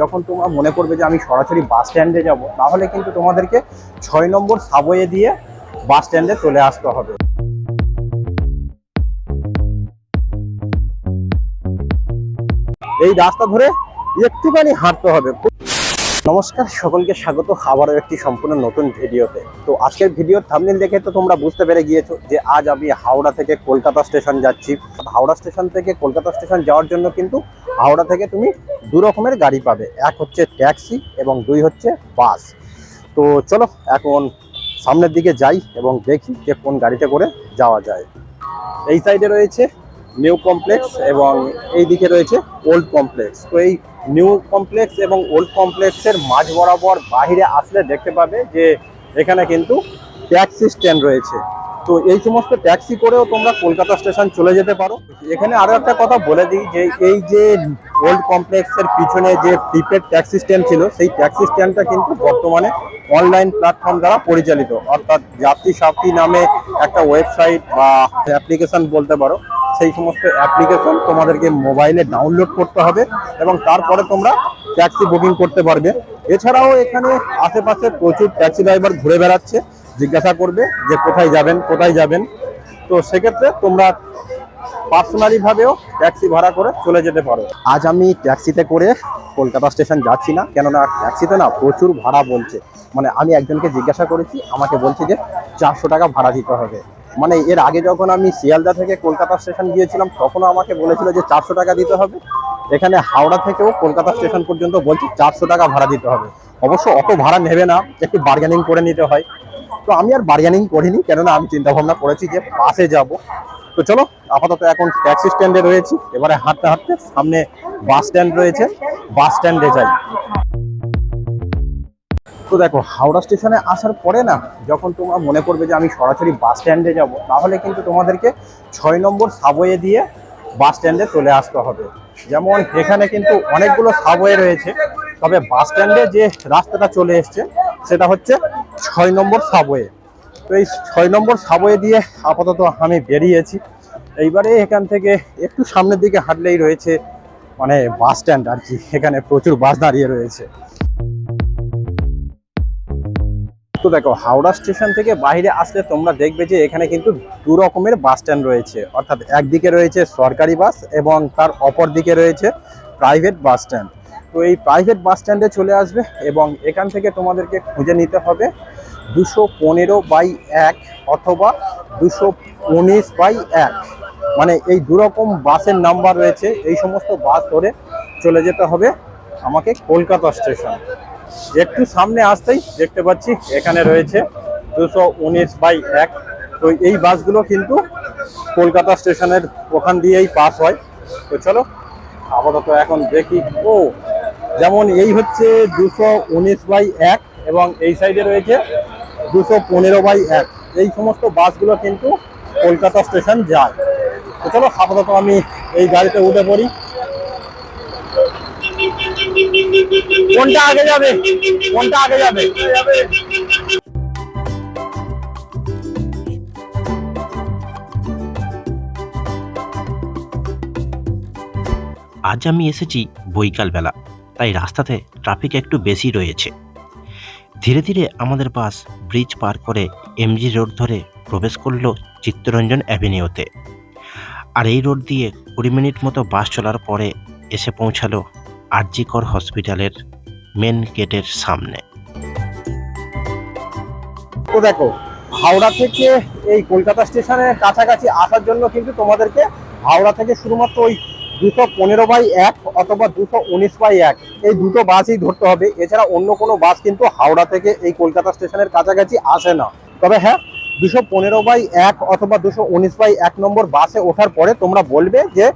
যখন তোমরা মনে করবে যে আমি সরাসরি বাস স্ট্যান্ডে যাব, তাহলে কিন্তু তোমাদেরকে ছয় নম্বর সাবওয়ে দিয়ে বাস স্ট্যান্ডে চলে আসতে হবে। এই রাস্তা ধরে একটুখানি হাঁটতে হবে। নমস্কার, সকলকে স্বাগত। আবারও একটি সম্পূর্ণ নতুন ভিডিওতে। তো আজকের ভিডিওর থামনেল দেখে তো তোমরা বুঝতে পেরে গিয়েছো যে আজ আমি হাওড়া থেকে কলকাতা স্টেশন যাচ্ছি। হাওড়া স্টেশন থেকে কলকাতা স্টেশন যাওয়ার জন্য কিন্তু হাওড়া থেকে তুমি দু রকমের গাড়ি পাবে। এক হচ্ছে ট্যাক্সি এবং দুই হচ্ছে বাস। তো চলো এখন সামনের দিকে যাই এবং দেখি যে কোন গাড়িতে করে যাওয়া যায়। এই সাইডে রয়েছে নিউ কমপ্লেক্স এবং এই দিকে রয়েছে ওল্ড কমপ্লেক্স তো এই নিউ কমপ্লেক্স এবং ওল্ড কমপ্লেক্সের মাঝ বরাবর বাইরে আসলে দেখতে পাবে যে এখানে কিন্তু ট্যাক্সি স্ট্যান্ড রয়েছে। তো এই সমস্ত ট্যাক্সি করেও তোমরা কলকাতা স্টেশন চলে যেতে পারো। এখানে আরও একটা কথা বলে দিই যে এই যে ওল্ড কমপ্লেক্সের পিছনে যে প্রিপেড ট্যাক্সি স্ট্যান্ড ছিল, সেই ট্যাক্সি স্ট্যান্ডটা কিন্তু বর্তমানে অনলাইন প্ল্যাটফর্ম দ্বারা পরিচালিত। অর্থাৎ যাত্রী সাথী নামে একটা ওয়েবসাইট বা অ্যাপ্লিকেশন বলতে পারো। সেই সমস্ত অ্যাপ্লিকেশন তোমাদেরকে মোবাইলে ডাউনলোড করতে হবে এবং তারপরে তোমরা ট্যাক্সি বুকিং করতে পারবে। এছাড়াও এখানে আশেপাশে প্রচুর ট্যাক্সি ড্রাইভার ঘুরে বেড়াচ্ছে, জিজ্ঞাসা করবে যে কোথায় যাবেন কোথায় যাবেন। তো সেক্ষেত্রে তোমরা পার্সোনালিভাবেও ট্যাক্সি ভাড়া করে চলে যেতে পারো। আজ আমি ট্যাক্সিতে করে কলকাতা স্টেশন যাচ্ছি না, কেননা ট্যাক্সিতে না প্রচুর ভাড়া বলছে। মানে আমি একজনকে জিজ্ঞাসা করেছি, আমাকে বলছে যে চারশো টাকা ভাড়া দিতে হবে। মানে এর আগে যখন আমি শিয়ালদা থেকে কলকাতা স্টেশন গিয়েছিলাম, তখনও আমাকে বলেছিল যে চারশো টাকা দিতে হবে। এখানে হাওড়া থেকেও কলকাতা স্টেশন পর্যন্ত বলছে চারশো টাকা ভাড়া দিতে হবে। অবশ্য অত ভাড়া নেবে না, একটু বার্গেনিং করে নিতে হয়। তো আমি আর বার্গেনিং করিনি, কেননা আমি চিন্তা ভাবনা করেছি যে বাসে যাব। তো চলো, আপাতত এখন ট্যাক্সি স্ট্যান্ডে রয়েছি। এবারে হাঁটতে হাঁটতে সামনে বাস স্ট্যান্ড রয়েছে। বাস স্ট্যান্ডে যাই। তো দেখো, হাওড়া স্টেশনে আসার পরে না, যখন তোমরা মনে করবে যে আমি সরাসরি বাস স্ট্যান্ডে যাব, তাহলে কিন্তু তোমাদেরকে ছয় নম্বর সাবওয়ে দিয়ে বাস স্ট্যান্ডে চলে আসতে হবে। যেমন এখানে কিন্তু অনেকগুলো সাবওয়ে রয়েছে, তবে বাস স্ট্যান্ডে যে রাস্তাটা চলে এসছে, সেটা হচ্ছে ছয় নম্বর সাবওয়ে তো এই ছয় নম্বর সাবওয়ে দিয়ে আপাতত আমি বেরিয়েছি। এইবারে এখান থেকে একটু সামনের দিকে হাঁটলেই রয়েছে মানে বাস স্ট্যান্ড আর কি, এখানে প্রচুর বাস দাঁড়িয়ে রয়েছে। তো দেখো, হাওড়া স্টেশন থেকে বাইরে আসলে তোমরা দেখবে যে এখানে কিন্তু দু রকমের বাস স্ট্যান্ড রয়েছে। অর্থাৎ একদিকে রয়েছে সরকারি বাস এবং তার অপর দিকে রয়েছে প্রাইভেট বাস স্ট্যান্ড। তো এই প্রাইভেট বাস স্ট্যান্ডে চলে আসবে এবং এখান থেকে তোমাদেরকে খুঁজে নিতে হবে দুশো পনেরো বাই এক অথবা দুশো উনিশ বাই এক। মানে এই দু রকম বাসের নাম্বার রয়েছে, এই সমস্ত বাস ধরে চলে যেতে হবে আমাকে কলকাতা স্টেশন। একটু সামনে আসতেই দেখতে পাচ্ছি এখানে রয়েছে দুশো উনিশ বাই এক। তো এই বাসগুলো কিন্তু কলকাতা স্টেশনের ওখান দিয়েই পাস হয়। তো চলো, আপাতত এখন দেখি। ও, যেমন এই হচ্ছে দুশো উনিশ বাই এক এবং এই সাইডে রয়েছে দুশো পনেরো বাই এক। এই সমস্ত বাসগুলো কিন্তু কলকাতা স্টেশন যায়। তো চলো, আপাতত আমি এই গাড়িতে উঠে পড়ি। কোনটা আগে যাবে? কোনটা আগে যাবে? আজ আমি এসেছি বৈকালবেলা, তাই রাস্তাতে ট্রাফিক একটু বেশি রয়েছে। ধীরে ধীরে আমাদের বাস ব্রিজ পার করে এমজি রোড ধরে প্রবেশ করল চিত্তরঞ্জন অ্যাভিনিউতে আর এই রোড দিয়ে কুড়ি মিনিট মতো বাস চলার পরে এসে পৌঁছালো আরজিকর হসপিটালের মেন গেটের সামনে। তো দেখো, হাওড়া থেকে এই কলকাতা স্টেশনের কাছাকাছি আসার জন্য কিন্তু তোমাদেরকে হাওড়া থেকে শুধুমাত্র ওই দুশো পনেরো বাই এক অথবা দুশো উনিশ বাই এক এই দুটো বাসই ধরতে হবে। এছাড়া অন্য কোনো বাস কিন্তু হাওড়া থেকে এই কলকাতা স্টেশনের কাছাকাছি আসে না। তবে হ্যাঁ দুশো পনেরো বাই এক অথবা দুশো উনিশ বাই এক নম্বর বাসে ওঠার পরে তোমরা বলবে যে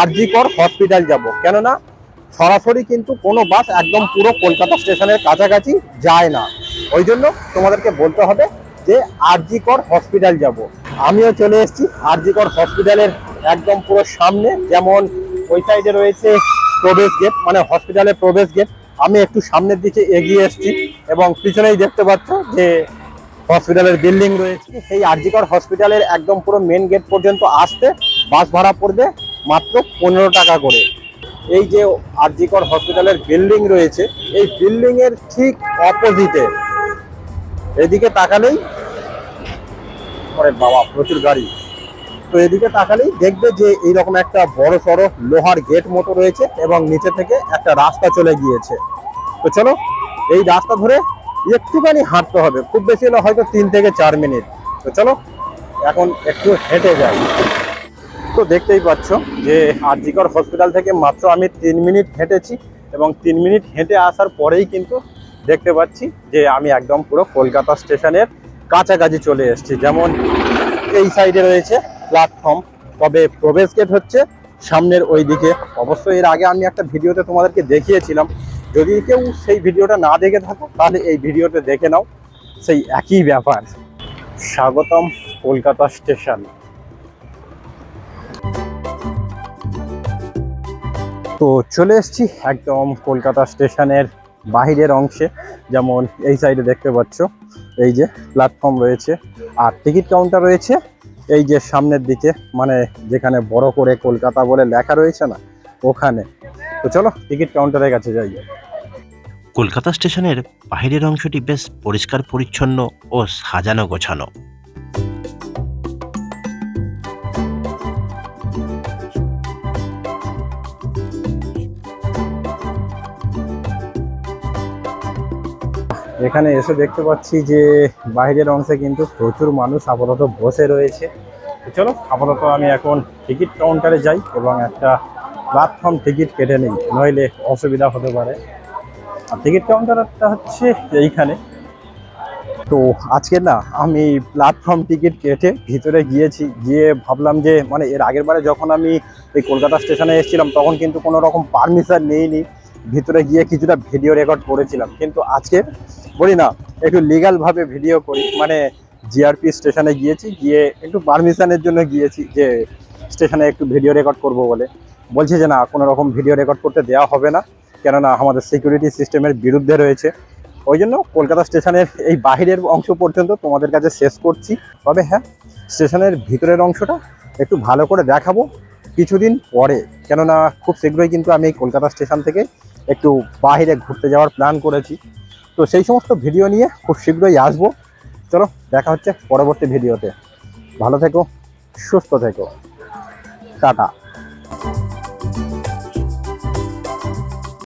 আরজিকর হসপিটাল যাব। কেননা সরাসরি কিন্তু কোনো বাস একদম পুরো কলকাতা স্টেশনের কাছাকাছি যায় না। ওই জন্য তোমাদেরকে বলতে হবে যে আরজিকর হসপিটাল যাব। আমিও চলে এসেছি আরজিকর হসপিটালের একদম পুরো সামনে, যেমন ওই সাইডে রয়েছে প্রবেশ গেট মানে হসপিটালের প্রবেশ গেট আমি একটু সামনের দিকে এগিয়ে এসেছি এবং পিছনেই দেখতে পাচ্ছ যে হসপিটালের বিল্ডিং রয়েছে। সেই আরজিকর হসপিটালের একদম পুরো মেন গেট পর্যন্ত আসতে বাস ভাড়া পড়বে মাত্র পনেরো টাকা করে। এই যে আরজিকর হসপিটালের বিল্ডিং রয়েছে, এই বিল্ডিং এর ঠিক অপোজিটে। এদিকে তাকালেই বাবা, প্রচুর গাড়ি। তো এদিকে তাকালেই দেখবে যে এইরকম একটা বড় সড়ো লোহার গেট মতো রয়েছে এবং নিচে থেকে একটা রাস্তা চলে গিয়েছে। তো চলো, এই রাস্তা ধরে একটুখানি হাঁটতে হবে। খুব বেশি হলে হয়তো তিন থেকে চার মিনিট। তো চলো, এখন একটু হেঁটে যাই। তো দেখতেই পাচ্ছ যে আরজিকর হসপিটাল থেকে মাত্র আমি তিন মিনিট হেঁটেছি এবং তিন মিনিট হেঁটে আসার পরেই কিন্তু দেখতে পাচ্ছি যে আমি একদম পুরো কলকাতা স্টেশনের কাছাকাছি চলে এসেছি। যেমন এই সাইডে রয়েছে প্ল্যাটফর্ম তবে প্রবেশ গেট হচ্ছে সামনের ওই দিকে অবশ্যই এর আগে আমি একটা ভিডিওতে তোমাদেরকে দেখিয়েছিলাম। যদি কেউ সেই ভিডিওটা না দেখে থাকো, তাহলে এই ভিডিওতে দেখে নাও। সেই একই ব্যাপার। স্বাগতম কলকাতা স্টেশন। তো চলে এসেছি একদম কলকাতা স্টেশনের বাহিরের অংশে, যেমন এই সাইডে দেখতে পাচ্ছ, এই যে প্ল্যাটফর্ম রয়েছে। আর টিকিট কাউন্টার রয়েছে, এই যে সামনের দিকে মানে যেখানে বড় করে কলকাতা বলে লেখা রয়েছে না, ওখানে। তো চলো টিকিট কাউন্টারের কাছে যাই। কলকাতা স্টেশনের বাইরের অংশটি বেশ পরিষ্কার, পরিচ্ছন্ন ও সাজানো গোছানো। এখানে এসে দেখতে পাচ্ছি যে বাইরের অংশে কিন্তু প্রচুর মানুষ আপাতত বসে রয়েছে। চলো, আপাতত আমি এখন টিকিট কাউন্টারে যাই এবং একটা প্ল্যাটফর্ম টিকিট কেটে নিই, নইলে অসুবিধা হতে পারে। আর টিকিট কাউন্টারটা হচ্ছে এইখানে। তো আজকে না, আমি প্ল্যাটফর্ম টিকিট কেটে ভিতরে গিয়েছি, গিয়ে ভাবলাম যে মানে এর আগের বারে যখন আমি এই কলকাতা স্টেশনে এসেছিলাম, তখন কিন্তু কোনো রকম পারমিশন নেইনি। ভিতরে গিয়ে কিছুটা ভিডিও রেকর্ড করেছিলাম। কিন্তু আজকে বলি না, একটু লিগালভাবে ভিডিও করি মানে জিআরপি স্টেশনে গিয়েছি, গিয়ে একটু পারমিশনের জন্য গিয়েছি যে স্টেশনে একটু ভিডিও রেকর্ড করব বলে। বলছে যে না, কোনো রকম ভিডিও রেকর্ড করতে দেওয়া হবে না, কেননা আমাদের সিকিউরিটি সিস্টেমের বিরুদ্ধে রয়েছে। ওই জন্য কলকাতা স্টেশনের এই বাহিরের অংশ পর্যন্ত তোমাদের কাছে শেষ করছি। তবে হ্যাঁ স্টেশনের ভিতরের অংশটা একটু ভালো করে দেখাবো। কিছুদিন পরে, কেননা খুব শীঘ্রই কিন্তু আমি কলকাতা স্টেশন থেকে একটু বাহিরে ঘুরতে যাওয়ার প্ল্যান করেছি। তো সেই সমস্ত ভিডিও নিয়ে খুব শীঘ্রই আসব। চলো, দেখা হচ্ছে পরবর্তী ভিডিওতে। ভালো থেকো, সুস্থ থেকো। টাটা।